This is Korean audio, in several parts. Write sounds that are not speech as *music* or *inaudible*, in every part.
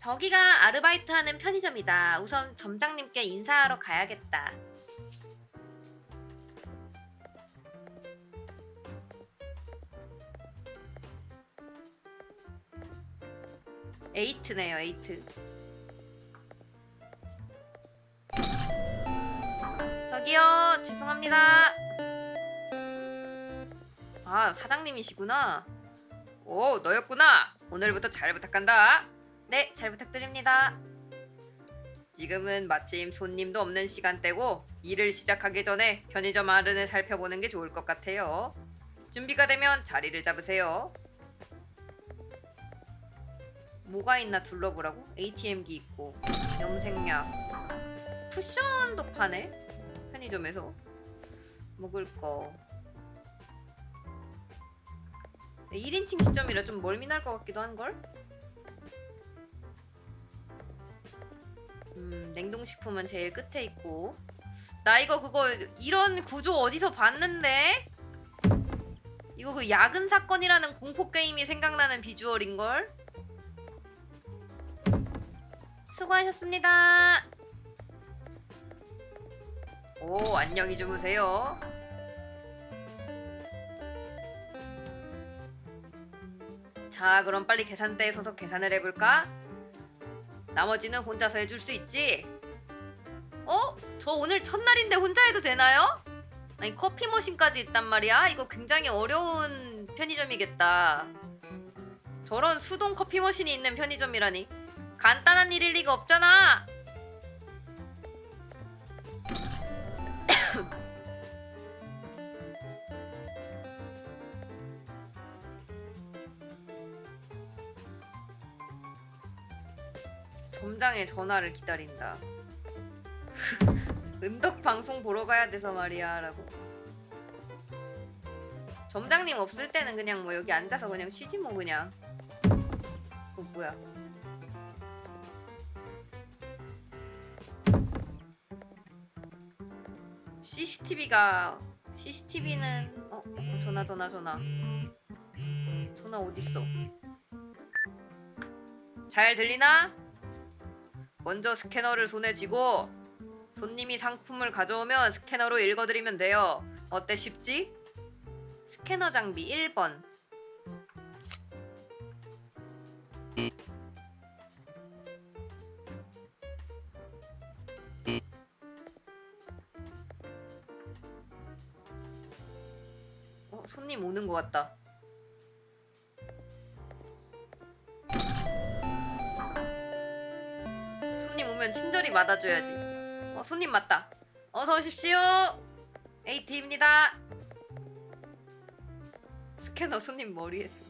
저기가 아르바이트 하는 편의점이다. 우선 점장님께 인사하러 가야겠다. 에이트네요, 에이트. 저기요, 죄송합니다. 아, 사장님이시구나. 오, 너였구나. 오늘부터 잘 부탁한다. 네, 잘 부탁드립니다. 지금은 마침 손님도 없는 시간대고 일을 시작하기 전에 편의점 안을 살펴보는 게 좋을 것 같아요. 준비가 되면 자리를 잡으세요. 뭐가 있나 둘러보라고? ATM기 있고 염색약 쿠션도 파네 편의점에서 먹을 거 1인칭 시점이라 좀 멀미 날 것 같기도 한걸? 음, 냉동식품은 제일 끝에 있고 나 이거 그거 이런 구조 어디서 봤는데? 이거 그 야근 사건이라는 공포 게임이 생각나는 비주얼인 걸? 수고하셨습니다. 오, 안녕히 주무세요. 자, 그럼 빨리 계산대에 서서 계산을 해볼까? 나머지는 혼자서 해줄 수 있지? 어? 저 오늘 첫날인데 혼자 해도 되나요? 아니 커피 머신까지 있단 말이야? 이거 굉장히 어려운 편의점이겠다. 저런 수동 커피 머신이 있는 편의점이라니. 간단한 일일 리가 없잖아. 점장의 전화를 기다린다. *laughs* 은덕 방송 보러 가야 돼서 말이야라고. 점장님 없을 때는 그냥 뭐 여기 앉아서 그냥 쉬지 뭐 그냥. 어 뭐야? CCTV가 CCTV는 어 전화 전화 전화 전화 어딨어? 잘 들리나? 먼저 스캐너를 손에 쥐고 손님이 상품을 가져오면 스캐너로 읽어드리면 돼요. 어때 쉽지? 스캐너 장비 1번. 어, 손님 오는 것 같다. 오면 친절히 맞아줘야지. 어, 손님 맞다. 어서 오십시오. 에이티입니다. 스캐너 손님 머리에 대고.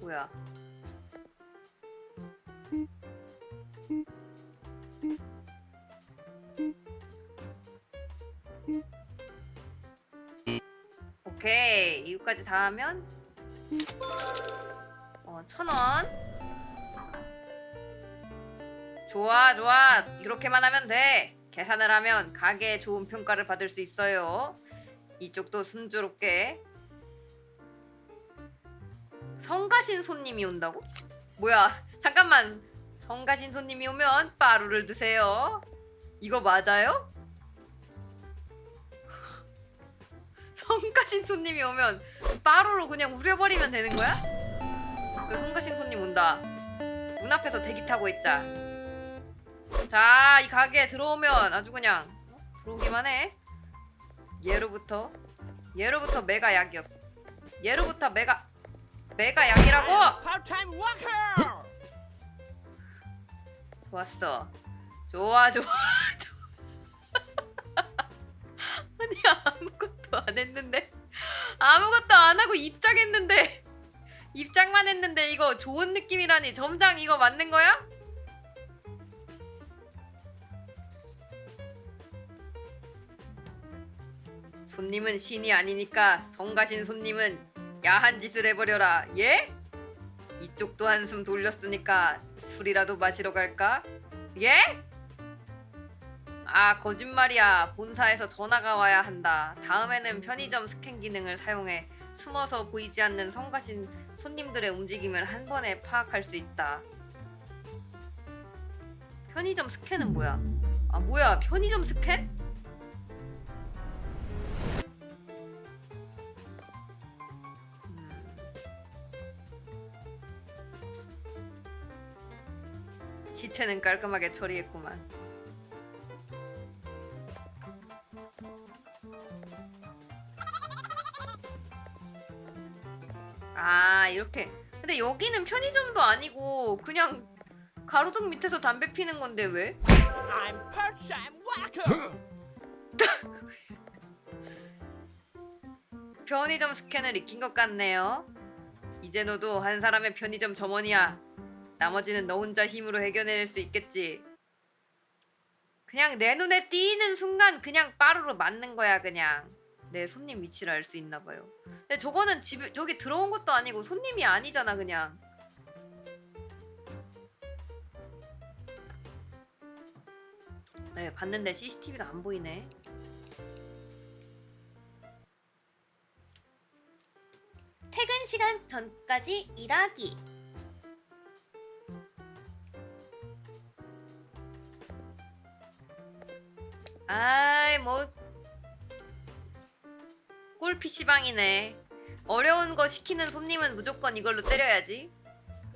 뭐야? 이거까지 다 하면 어, 천 원. 좋아 좋아 이렇게만 하면 돼. 계산을 하면 가게에 좋은 평가를 받을 수 있어요. 이쪽도 순조롭게. 성가신 손님이 온다고? 뭐야? 잠깐만. 성가신 손님이 오면 빠루를 드세요. 이거 맞아요? 성가신 손님이 오면 빠루로 그냥 우려버리면 되는 거야? 그 성가신 손님 온다. 문 앞에서 대기 타고 있자. 자, 이 가게에 들어오면 아주 그냥 어? 들어오기만 해. 예로부터 예로부터 메가 약이었어. 예로부터 메가 메가 약이라고. 좋았어. 좋아, 좋아. 아니 아무것도 안 했는데 아무것도 안 하고 입장했는데 입장만 했는데 이거 좋은 느낌이라니 점장 이거 맞는 거야? 손님은 신이 아니니까 성가신 손님은 야한 짓을 해버려라. 예? 이쪽도 한숨 돌렸으니까 술이라도 마시러 갈까? 예? 아 거짓말이야. 본사에서 전화가 와야 한다. 다음에는 편의점 스캔 기능을 사용해 숨어서 보이지 않는 성가신 손님들의 움직임을 한 번에 파악할 수 있다. 편의점 스캔은 뭐야? 아 뭐야? 편의점 스캔? 음. 시체는 깔끔하게 처리했구만 이렇게. 근데 여기는 편의점도 아니고 그냥 가로등 밑에서 담배 피는 건데 왜? I'm part-time worker. *laughs* 편의점 스캔을 익힌 것 같네요. 이제 너도 한 사람의 편의점 점원이야. 나머지는 너 혼자 힘으로 해결해낼 수 있겠지. 그냥 내 눈에 띄는 순간 그냥 빠르로 맞는 거야 그냥 내 손님 위치를 알 수 있나 봐요. 근데 저거는 집에 저기 들어온 것도 아니고 손님이 아니잖아 그냥. 네 봤는데 CCTV가 안 보이네. 퇴근 시간 전까지 일하기. 아이 뭐 꿀 PC방이네 어려운 거 시키는 손님은 무조건 이걸로 때려야지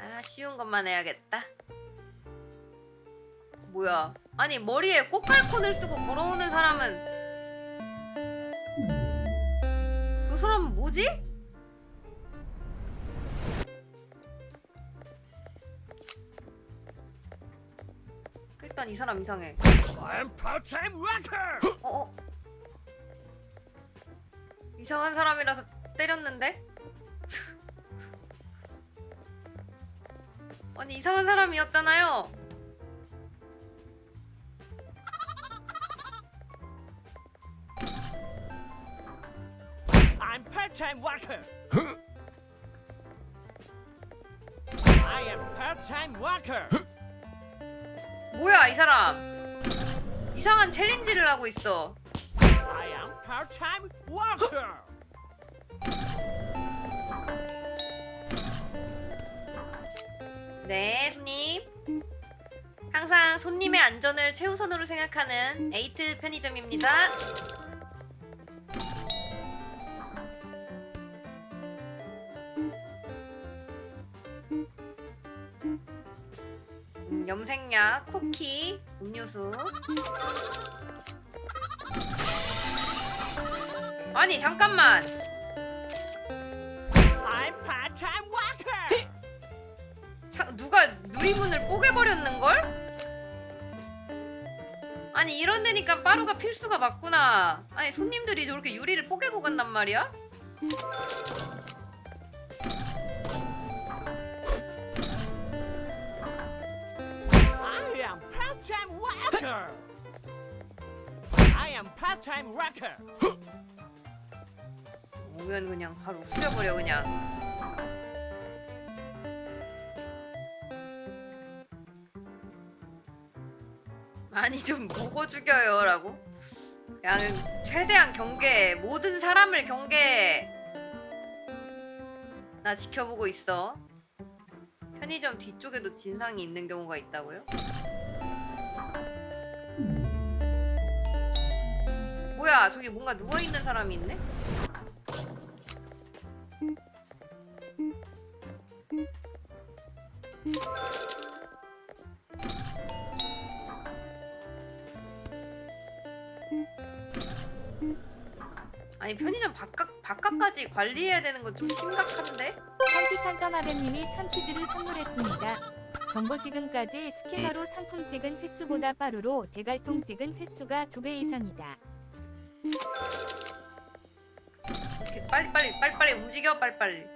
아 쉬운 것만 해야겠다 뭐야 아니 머리에 꽃갈콘을 쓰고 걸어오는 사람은 저 사람은 뭐지? 일단 이 사람 이상해 I'm part-time worker. 어, 어. 이상한 사람이라서 때렸는데? 아니 이상한 사람이었잖아요. I'm part-time worker. I am part-time worker. 뭐야 이 사람? 이상한 챌린지를 하고 있어. Part-time worker. 네, 손님. 항상 손님의 안전을 최우선으로 생각하는 에이트 편의점입니다. 음, 염색약, 쿠키, 음료수. 아니 잠깐만. I'm part-time worker. 차, 누가 누리문을 뽀개버렸는 걸? 아니 이런 데니까 빠루가 필수가 맞구나. 아니 손님들이 저렇게 유리를 뽀개고 간단 말이야? I am part-time worker. 오면 그냥 바로 후려버려 그냥. 아니 좀 보고 죽여요 라고? 그냥 최대한 경계 모든 사람을 경계. 나 지켜보고 있어. 편의점 뒤쪽에도 진상이 있는 경우가 있다고요? 뭐야 저기 뭔가 누워있는 사람이 있네? 아니 편의점 바깥, 바깥까지 관리해야 되는 건 좀 심각한데? 산티산타마뱀님이 참치즈를 선물했습니다. 정보 지금까지 스캐너로 상품 찍은 횟수보다 빠르로 대갈통 찍은 횟수가 두배 이상이다. 이렇게 빨리 빨리 빨리 빨리 움직여 빨리 빨리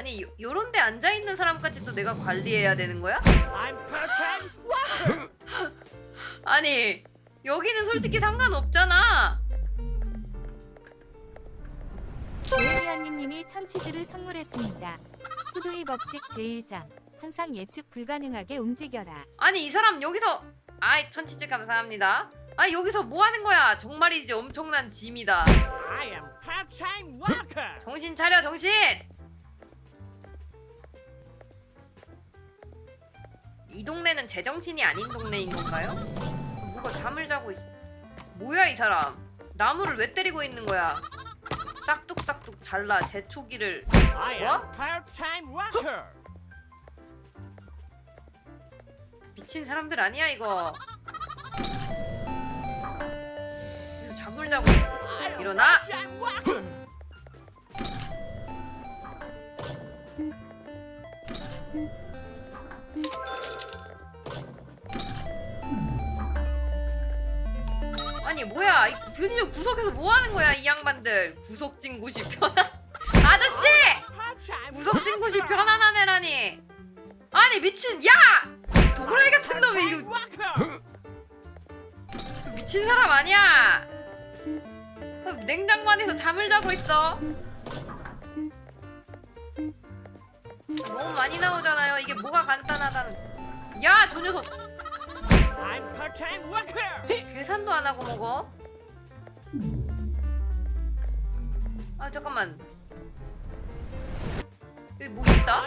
아니 요, 요런 데 앉아 있는 사람까지도 내가 관리해야 되는 거야? I'm part-time worker. *laughs* 아니 여기는 솔직히 상관없잖아. 오해리아님님이 참치즈를 선물했습니다. 후두이 법칙 제1장 항상 예측 불가능하게 움직여라. 아니 이 사람 여기서 아이 천치즈 감사합니다. 아 여기서 뭐 하는 거야? 정말이지 엄청난 짐이다. I am part-time worker. 정신 차려 정신. 이 동네는 제정신이 아닌 동네인 건가요? 누가 잠을 자고 있어? 뭐야 이 사람? 나무를 왜 때리고 있는 거야? 싹둑싹둑 잘라 제 초기를 What? part-time worker. 미친 사람들 아니야 이거. am 일어나. 구석진 곳이 편안 *laughs* 아저씨! 구석진 곳이 worker. 편안하네라니. 아니 미친 야! 도라이 같은 놈이 이거. 미친 사람 아니야. 냉장고 안에서 잠을 자고 있어. 너무 많이 나오잖아요. 이게 뭐가 간단하다는. 야 저 녀석. 계산도 안 하고 먹어 아 잠깐만 여기 뭐 있다?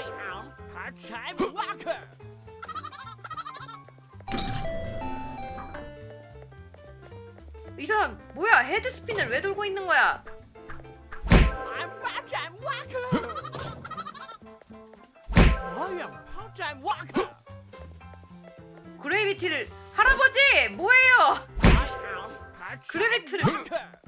이 사람 뭐야 헤드 스핀을 왜 돌고 있는 거야? 그레이비티를 할아버지 뭐예요? 그래비티를-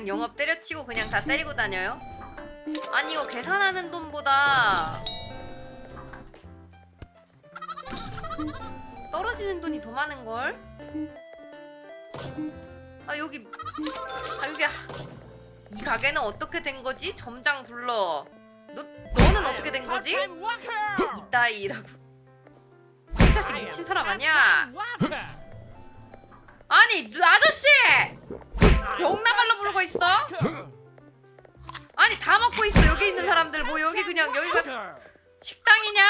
그냥 영업 때려치고 그냥 다 때리고 다녀요? 아니 이거 계산하는 돈보다 떨어지는 돈이 더 많은 걸? 아 여기 아 여기 아, 이 가게는 어떻게 된 거지? 점장 불러. 너 너는 어떻게 된 거지? 이따이라고. 이 자식 미친 사람 아니야? 사람들 뭐 여기 그냥 여기가 식당이냐?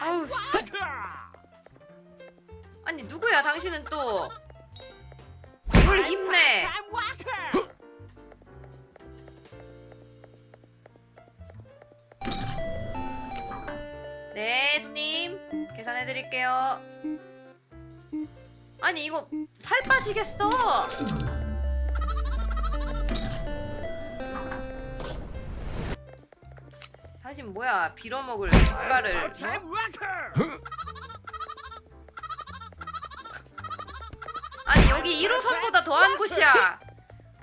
아우. 아니 누구야 당신은 또? 뭘 힘내? 네 손님 계산해 드릴게요. 아니 이거 살 빠지겠어. 당신 뭐야 빌어먹을 worker. 아니 여기 1호선보다 더한 곳이야.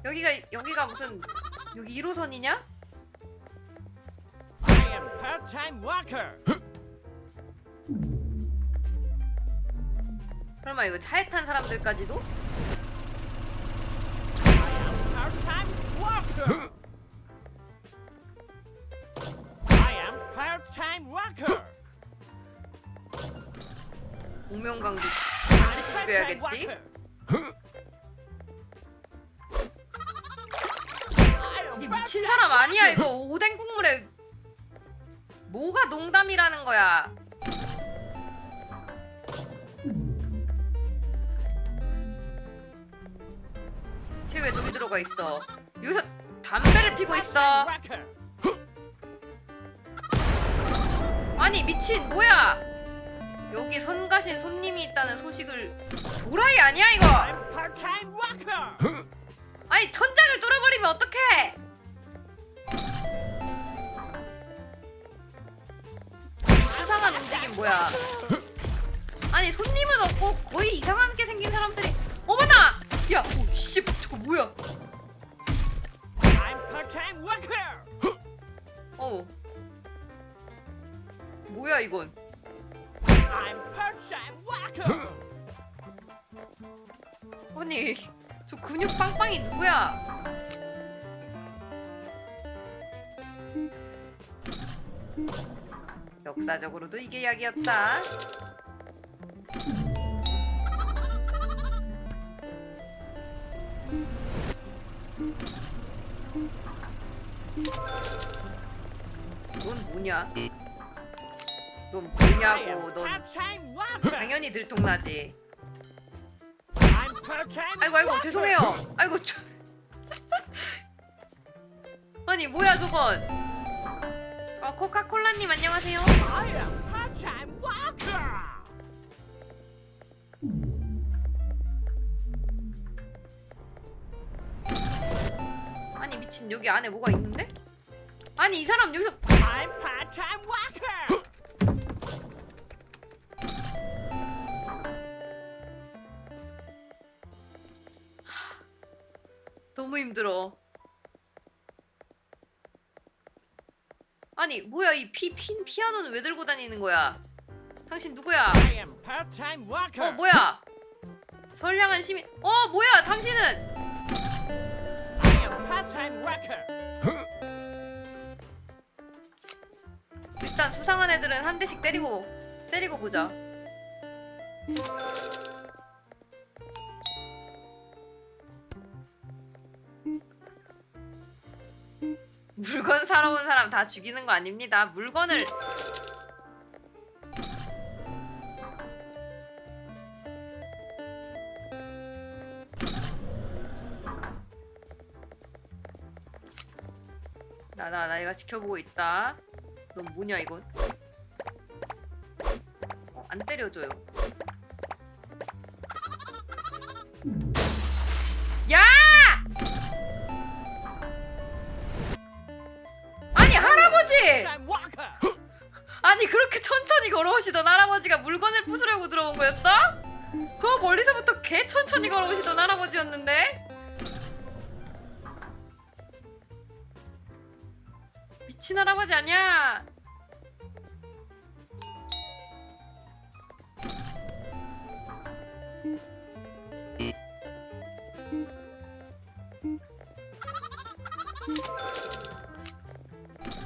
여기가 여기가 무슨 여기 1호선이냐? I am part-time worker. 설마 이거 차에 탄 사람들까지도? 오명강도 반드시 죽여야겠지? 이 미친 사람 아니야 이거 오뎅 국물에 뭐가 농담이라는 거야? 들어가 있어? 여기서 담배를 피고 있어. 아니 미친 뭐야? 여기 선 가신 손님이 있다는 소식을 도라이 아니야 이거? 아니 천장을 뚫어버리면 어떡해? 수상한 움직임 뭐야? 역사적으로도 이게 약이었다. 넌 뭐냐? 넌 뭐냐고? 넌. 당연히 들통나지. 아이고 아이고. 죄송해요. 아이고 저... *laughs* 아니 뭐야 저건? 어 코카콜라님 안녕하세요. 아니 미친 여기 안에 뭐가 있는데? 아니 이 사람 여기서 아니 뭐야 이 피 핀 피아노는 왜 들고 다니는 거야? 당신 누구야? I am part-time worker. 어 뭐야? 선량한 시민. 어 뭐야 당신은? I am part-time worker. 일단 수상한 애들은 한 대씩 때리고 때리고 보자. 물건 사러 온 사람 다 죽이는 거 아닙니다. 물건을 나 나 나 얘가 지켜보고 있다. 넌 뭐냐 이건? 어, 안 때려줘요. 아버지가 물건을 부수려고 들어온 거였어? 저 멀리서부터 개 천천히 걸어오시던 할아버지였는데? 미친 할아버지 아니야?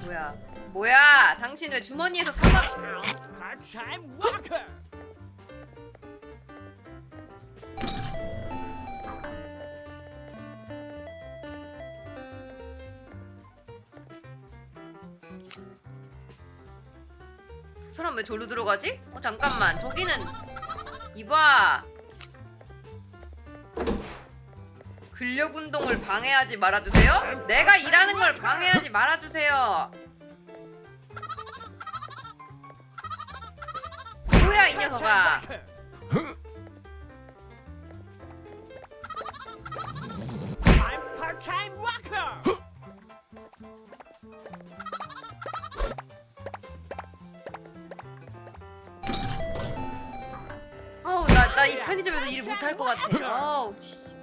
뭐야? 뭐야? 당신 왜 주머니에서 사과? Worker. 저 사람 왜 절로 들어가지? 어 잠깐만 저기는 이봐 근력 운동을 방해하지 말아주세요. 내가 일하는 걸 방해하지 말아주세요. 뭐야 이 녀석아? I'm part-time worker. 어우 나나 이 편의점에서 일 못할 것 같아. 어우 씨.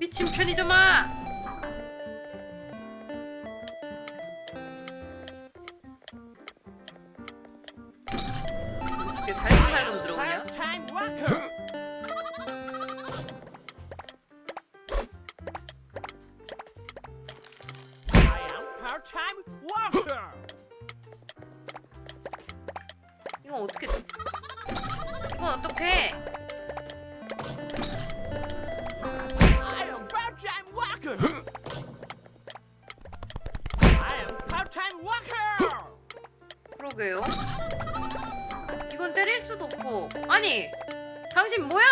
미친 편의점아. 이렇게 살금살금 들어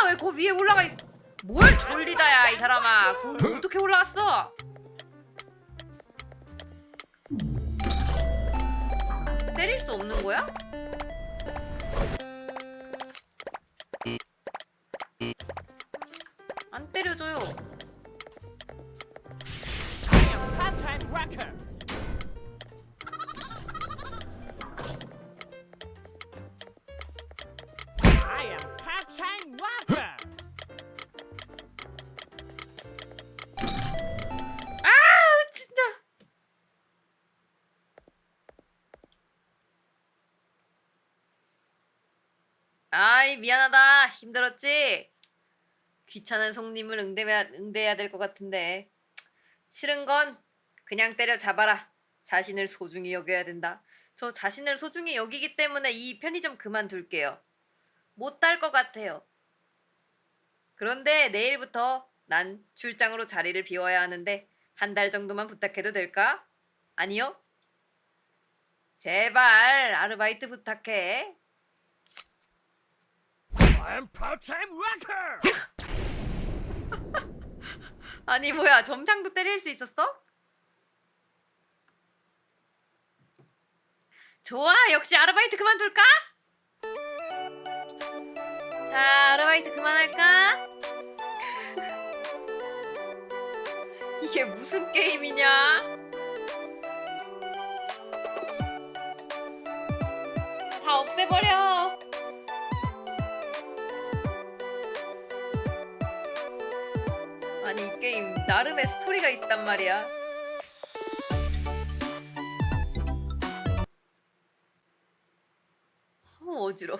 왜 그 위에 올라가 있? 뭘 졸리다야 이 사람아. 거기 어떻게 올라갔어? 때릴 수 없는 거야? 안 때려줘요. 미안하다. 힘들었지? 귀찮은 손님을 응대해야, 응대해야 될 것 같은데. 싫은 건 그냥 때려 잡아라. 자신을 소중히 여겨야 된다. 저 자신을 소중히 여기기 때문에 이 편의점 그만둘게요. 못달것 같아요. 그런데 내일부터 난 출장으로 자리를 비워야 하는데 한 달 정도만 부탁해도 될까? 아니요? 제발 아르바이트 부탁해. I am part-time worker. *laughs* 아니 뭐야 점장도 때릴 수 있었어? 좋아 역시 아르바이트 그만둘까? 자 아르바이트 그만할까? *laughs* 이게 무슨 게임이냐? 다 없애버려. 나름의 스토리가 있단 말이야. 어 어지러.